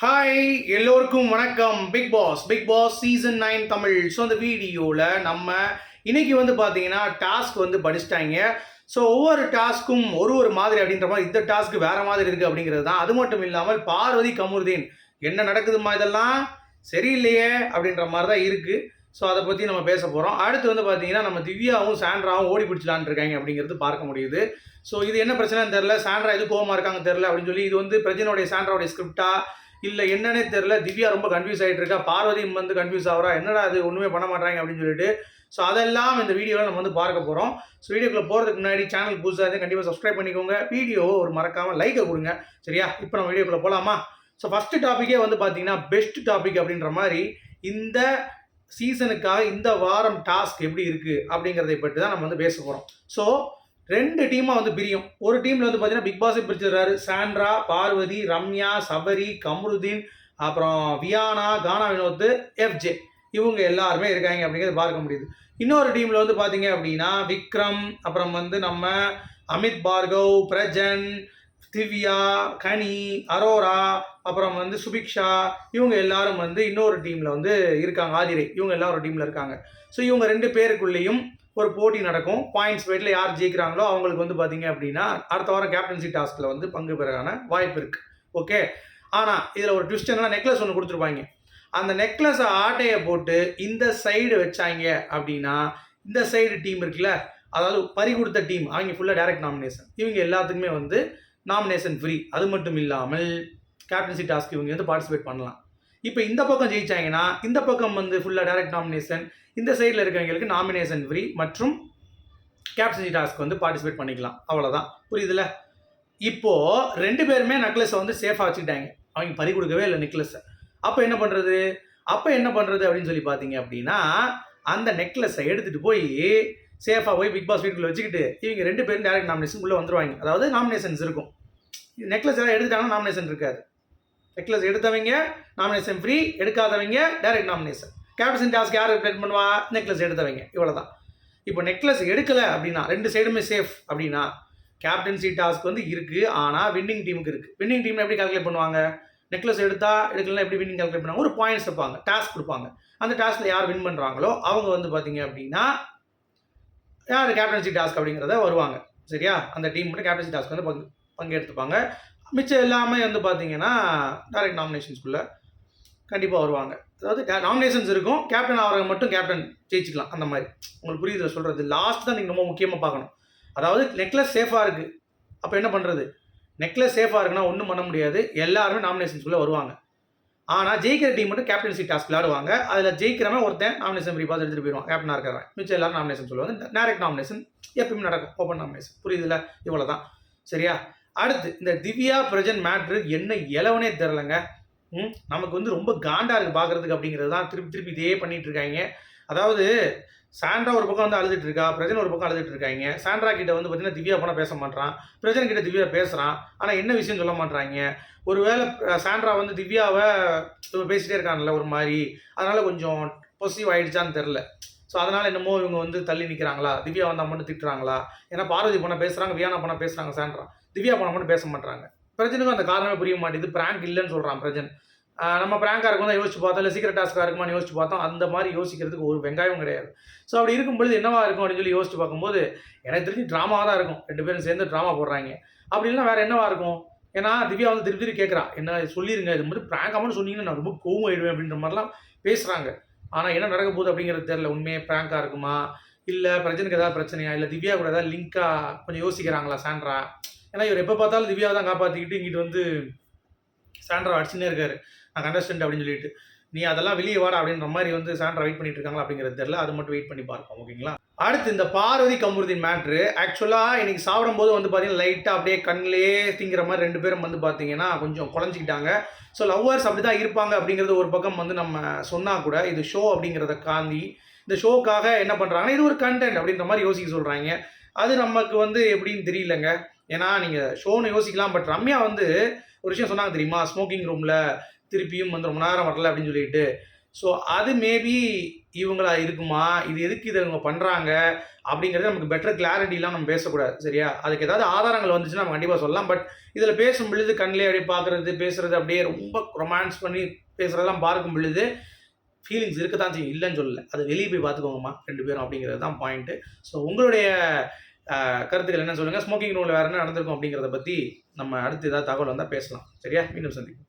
Hi எல்லோருக்கும் வணக்கம். Bigg Boss Bigg Boss season nine Tamil. So அந்த வீடியோவில் நம்ம இன்னைக்கு வந்து பார்த்தீங்கன்னா டாஸ்க் வந்து படிச்சிட்டாங்க. ஸோ ஒவ்வொரு டாஸ்க்கும் ஒரு ஒரு மாதிரி அப்படின்ற மாதிரி இந்த டாஸ்க் வேறு மாதிரி இருக்குது அப்படிங்கிறது தான். அது மட்டும் இல்லாமல் பார்வதி கமுருதீன் என்ன நடக்குதுமா இதெல்லாம்? சரியில்லையே அப்படின்ற மாதிரி தான் இருக்குது ஸோ அதை பற்றி நம்ம பேச போகிறோம் அடுத்து வந்து பார்த்தீங்கன்னா நம்ம திவ்யாவும் சாண்ட்ராவும் ஓடி பிடிச்சலான் இருக்காங்க அப்படிங்கிறது பார்க்க முடியுது. ஸோ இது என்ன பிரச்சனைன்னு தெரில சாண்ட்ரா எது கோவமாக இருக்காங்க தெரில அப்படின்னு சொல்லி இது வந்து பிரஜனுடைய சாண்ட்ராவுடைய ஸ்கிரிப்டா இல்லை என்னன்னே தெரில திவ்யா ரொம்ப கன்ஃபியூஸ் ஆகிட்டு இருக்கா பார்வதியும் வந்து கன்ஃபியூஸ் ஆகிறா. என்னடா அது ஒன்றுமே பண்ண மாட்டாங்க அப்படின்னு சொல்லிட்டு. ஸோ அதெல்லாம் இந்த வீடியோவில் நம்ம வந்து பார்க்க போகிறோம் ஸோ வீடியோக்குள்ளே போகிறதுக்கு முன்னாடி சேனல் புதுசாக இருந்தால் கண்டிப்பாக சப்ஸ்கிரைப் பண்ணிக்கோங்க. வீடியோ ஒரு மறக்காமல் லைக்கை கொடுங்க. சரியா? இப்போ நம்ம வீடியோக்குள்ளே போகலாமா ஸோ ஃபஸ்ட்டு டாப்பிக்கே வந்து பார்த்தீங்கன்னா பெஸ்ட் டாபிக் அப்படின்ற மாதிரி இந்த சீசனுக்காக இந்த வாரம் டாஸ்க் எப்படி இருக்குது அப்படிங்கிறதை பற்றி தான் நம்ம வந்து பேச போகிறோம் ஸோ ரெண்டு டீமாக வந்து பிரியும். ஒரு டீமில் வந்து பார்த்தீங்கன்னா பிக் பாஸை பிரிச்சிடுறாரு. சாண்ட்ரா பார்வதி ரம்யா சபரி கமருதீன் அப்புறம் வியானா கானா வினோத் எஃப்ஜே இவங்க எல்லாருமே இருக்காங்க அப்படிங்கிறத பார்க்க முடியுது. இன்னொரு டீமில் வந்து பார்த்தீங்க அப்படின்னா விக்ரம் அப்புறம் வந்து நம்ம அமித் பார்கவ் பிரஜன் திவ்யா கனி அரோரா அப்புறம் வந்து சுபிக்ஷா இவங்க எல்லாரும் வந்து இன்னொரு டீமில் வந்து இருக்காங்க. ஆதிரை. இவங்க எல்லாரும் ஒரு டீமில் இருக்காங்க. ஸோ இவங்க ரெண்டு பேருக்குள்ளேயும் ஒரு போட்டி நடக்கும். பாயிண்ட்ஸ் வெயிட்டில் யார் ஜெயிக்கிறாங்களோ அவங்களுக்கு வந்து பார்த்தீங்க அப்படின்னா அடுத்த வாரம் கேப்டன்சி டாஸ்கில் வந்து பங்கு பெறக்கான வாய்ப்பு இருக்குது ஓகே ஆனால் இதில் ஒரு ட்விஸ்ட் என்ன நெக்லஸ் ஒன்று கொடுத்துருப்பாங்க. அந்த நெக்லஸை ஆட்டையை போட்டு இந்த சைடு வச்சாங்க அப்படின்னா இந்த சைடு டீம் இருக்குல்ல அதாவது பறி கொடுத்த டீம் அவங்க ஃபுல்லாக டைரக்ட் நாமினேஷன் இவங்க எல்லாத்துக்குமே வந்து நாமினேஷன் ஃப்ரீ அது மட்டும் இல்லாமல் கேப்டன்சி டாஸ்க் இவங்க வந்து பார்ட்டிசிபேட் பண்ணலாம். இப்போ இந்த பக்கம் ஜெயிச்சாங்கன்னா இந்த பக்கம் வந்து ஃபுல்லாக டைரக்ட் நாமினேஷன் இந்த சைடில் இருக்கவங்களுக்கு நாமினேஷன் ஃப்ரீ மற்றும் கேப்டன்சி டாஸ்க் வந்து பார்ட்டிசிபேட் பண்ணிக்கலாம். அவ்வளோதான் புரியுதுல இப்போது ரெண்டு பேருமே நெக்லஸை வந்து சேஃபாக வச்சுக்கிட்டாங்க. அவங்க பறி கொடுக்கவே இல்லை நெக்லஸை அப்போ என்ன பண்ணுறது அப்போ என்ன பண்ணுறது அப்படின்னு சொல்லி பார்த்தீங்க அப்படின்னா அந்த நெக்லஸை எடுத்துகிட்டு போய் சேஃபாக போய் பிக் பாஸ் வீட்டுக்குள்ளே வச்சுக்கிட்டு இவங்க ரெண்டு பேரும் டேரக்ட் நாமினேஷன் உள்ளே வந்துருவாங்க. அதாவது நாமினேஷன்ஸ் இருக்கும். நெக்லஸ் எல்லாம் எடுத்துட்டாங்கன்னா நாமினேஷன் இருக்காது. நெக்லஸ் எடுத்தவங்க நாமினேஷன் ஃப்ரீ எடுக்காதவங்க டைரக்ட் நாமினேஷன் கேப்டன் டாஸ்க் யார் ரிப்ளேட் பண்ணுவா? நெக்லஸ் எடுத்தவங்க. இவ்வளோ தான் இப்போ நெக்லஸ் எடுக்கலை அப்படின்னா ரெண்டு சைடுமே சேஃப் அப்படின்னா கேப்டன்சி டாஸ்க் வந்து இருக்குது ஆனால் வின்னிங் டீமுக்கு இருக்குது வின்னிங் டீம் எப்படி கால்குலேட் பண்ணுவாங்க? நெக்லஸ் எடுத்தா எடுக்கலாம் எப்படி வின்னிங் கால்குலேட் பண்ணுவாங்க? ஒரு பாயிண்ட்ஸ் வைப்பாங்க டாஸ்க் கொடுப்பாங்க. அந்த டாஸ்கில் யார் வின் பண்ணுறாங்களோ அவங்க வந்து பார்த்தீங்க அப்படின்னா யார் கேப்டன்சி டாஸ்க் அப்படிங்கிறத வருவாங்க. சரியா? அந்த டீம் மட்டும் கேப்டன்சி டாஸ்க் வந்து பங்கு பங்கெடுத்துப்பாங்க. மிச்சம் எல்லாமே வந்து பார்த்தீங்கன்னா டைரக்ட் நாமினேஷன்ஸ்குள்ளே கண்டிப்பாக வருவாங்க. அதாவது நாமினேஷன்ஸ் இருக்கும். கேப்டன் ஆகிறவங்க மட்டும் கேப்டன் ஜெயிச்சுக்கலாம். அந்த மாதிரி. உங்களுக்கு புரியுது சொல்கிறது லாஸ்ட் தான் நீங்கள் ரொம்ப முக்கியமாக பார்க்கணும். அதாவது நெக்லஸ் சேஃபாக இருக்குது அப்போ என்ன பண்ணுறது நெக்லஸ் சேஃபாக இருக்குன்னா ஒன்றும் பண்ண முடியாது. எல்லாருமே நாமினேஷன்ஸ்குள்ளே வருவாங்க. ஆனால் ஜெயிக்கிற டீம் மட்டும் கேப்டன்சி டாஸ்க் விளையாடுவாங்க அதில் ஜெயிக்கிறவன் ஒருத்தன் நாமினேஷன் ஃப்ரீ பாஸ் எடுத்துகிட்டு போயிடுவான் கேப்டனாக இருக்கிறவன். மிச்சம் எல்லாரும் நாமினேஷன் சொல்லுவாங்க. டேரக்ட் நாமினேஷன் எப்பயுமே நடக்கும். ஓப்பன் நாமினேஷன் புரியுதுல இவ்வளோ தான் சரியா? அடுத்து இந்த திவ்யா பிரஜன் மேட்ரு என்ன இலவனே தெரிலங்க ம் நமக்கு வந்து ரொம்ப காண்டா இருக்கு பார்க்கறதுக்கு அப்படிங்கிறது தான் திருப்பி திருப்பி இதே பண்ணிட்டு இருக்காங்க. அதாவது சாண்ட்ரா ஒரு பக்கம் வந்து அழுதுட்டு இருக்கா பிரஜன் ஒரு பக்கம் அழுதுட்டு இருக்காங்க. சாண்ட்ரா கிட்ட வந்து பார்த்தீங்கன்னா திவ்யா போனால் பேச மாட்டான் பிரஜன் கிட்ட திவ்யா பேசுகிறான் ஆனால் என்ன விஷயம் சொல்ல மாட்டாங்க ஒருவேளை சாண்ட்ரா வந்து திவ்யாவை பேசிகிட்டே பேசிட்டே இருக்கான்ல ஒரு மாதிரி. அதனால கொஞ்சம் பொசிவ் ஆயிடுச்சான்னு தெரில ஸோ அதனால என்னமோ இவங்க வந்து தள்ளி நிற்கிறாங்களா திவ்யா வந்தால் மட்டும் திட்டுறாங்களா? ஏன்னா பார்வதி போனால் பேசுகிறாங்க வியானா போனால் பேசுகிறாங்க சாண்ட்ரா. திவ்யா போனால் மட்டும் பேச மாட்டாங்க பிரஜனுக்கும் அந்த காரணமே புரிய மாட்டேது பிராங்க் இல்லைன்னு சொல்கிறான் பிரஜன். நம்ம பிராங்காக இருக்கும் தான் யோசிச்சு பார்த்தோம். இல்லை சீக்கிரம் டாஸ்க்காக இருக்குமான்னு யோசிச்சு பார்த்தோம். அந்த மாதிரி யோசிக்கிறதுக்கு ஒரு வெங்காயம் கிடையாது. ஸோ அப்படி இருக்கும் பொழுது என்னவா இருக்கும் அப்படின்னு சொல்லி யோசிச்சு பார்க்கும்போது எனக்கு தெரிஞ்சு ட்ராமாவாக தான் இருக்கும். ரெண்டு பேரும் சேர்ந்து ட்ராமா போடுறாங்க. அப்படி இல்லைனா வேறு என்னவா இருக்கும்? ஏன்னா திவ்யா வந்து திருப்பி திருப்பி கேட்குறா என்ன சொல்லிருங்க. இது மாதிரி பிராங்காமனு சொன்னீங்கன்னா நான் ரொம்ப கோவம் ஆயிடுவேன் அப்படின்ற மாதிரிலாம் பேசுகிறாங்க ஆனால் என்ன நடக்க போகுது அப்படிங்கிறது தெரியல. உண்மையே பிராங்காக இருக்குமா? இல்லை பிரச்சனைக்கு ஏதாவது பிரச்சனையா? இல்லை திவ்யா கூட ஏதாவது லிங்காக கொஞ்சம் யோசிக்கிறாங்களா சாண்ட்ரா? ஏன்னா இவர் எப்போ பார்த்தாலும் திவ்யாவை தான் காப்பாற்றிக்கிட்டு இங்கிட்டு வந்து சாண்ட்ரா அடிச்சுன்னே இருக்காரு. நான் கண்டஸ்டன்ட் அப்படின்னு சொல்லிட்டு. நீ அதெல்லாம் வெளியே வாடா அப்படின்ற மாதிரி வந்து சாண்ட்ரா வெயிட் பண்ணிட்டு இருக்காங்களா அப்படிங்கிறது தெரியல. அது மட்டும் வெயிட் பண்ணி பார்ப்போம் ஓகேங்களா? அடுத்து இந்த பார்வதி கமுருதின் மேட்ரு ஆக்சுவலாக இன்னைக்கு சாப்பிடும்போது வந்து பார்த்தீங்கன்னா லைட்டாக அப்படியே கண்ணிலே திங்கிற மாதிரி ரெண்டு பேரும் வந்து பார்த்தீங்கன்னா கொஞ்சம் குழஞ்சிக்கிட்டாங்க. ஸோ லவ்வர்ஸ் அப்படி தான் இருப்பாங்க அப்படிங்கிறது ஒரு பக்கம் வந்து நம்ம சொன்னால் கூட இது ஷோ அப்படிங்கிறத காந்தி இந்த ஷோக்காக என்ன பண்ணுறாங்கன்னா இது ஒரு கண்டென்ட் அப்படின்ற மாதிரி யோசிக்க சொல்கிறாங்க அது நமக்கு வந்து எப்படின்னு தெரியலங்க. ஏன்னா நீங்கள் ஷோன்னு யோசிக்கலாம் பட் ரம்யா வந்து ஒரு விஷயம் சொன்னாங்க தெரியுமா? ஸ்மோக்கிங் ரூமில் திருப்பியும் வந்து ரொம்ப நேரம் வரல அப்படின்னு சொல்லிட்டு. ஸோ அது மேபி இவங்களா இருக்குமா? இது எதுக்கு இதை இவங்க பண்ணுறாங்க அப்படிங்கிறது நமக்கு பெட்டர் கிளாரிட்டிலாம் நம்ம பேசக்கூடாது சரியா? அதுக்கு ஏதாவது ஆதாரங்கள் வந்துச்சுன்னா நம்ம கண்டிப்பாக சொல்லலாம் பட் இதில் பேசும் பொழுது கண்ணிலே அப்படியே பார்க்குறது பேசுறது அப்படியே ரொம்ப ரொமான்ஸ் பண்ணி பேசுகிறதெல்லாம் பார்க்கும் பொழுது ஃபீலிங்ஸ் இருக்க தான் செய்யும். இல்லைன்னு சொல்லலை. அது வெளியே போய் பார்த்துக்கோங்கம்மா ரெண்டு பேரும் அப்படிங்கிறது தான் பாயிண்ட்டு ஸோ உங்களுடைய கருத்துக்கள் என்ன சொல்லுங்கள் ஸ்மோக்கிங் ரூமில் வேறு என்ன நடந்திருக்கும் அப்படிங்கிறத பற்றி நம்ம அடுத்து ஏதாவது தகவல் வந்தால் பேசலாம். சரியா? மீண்டும் சந்திப்போம்.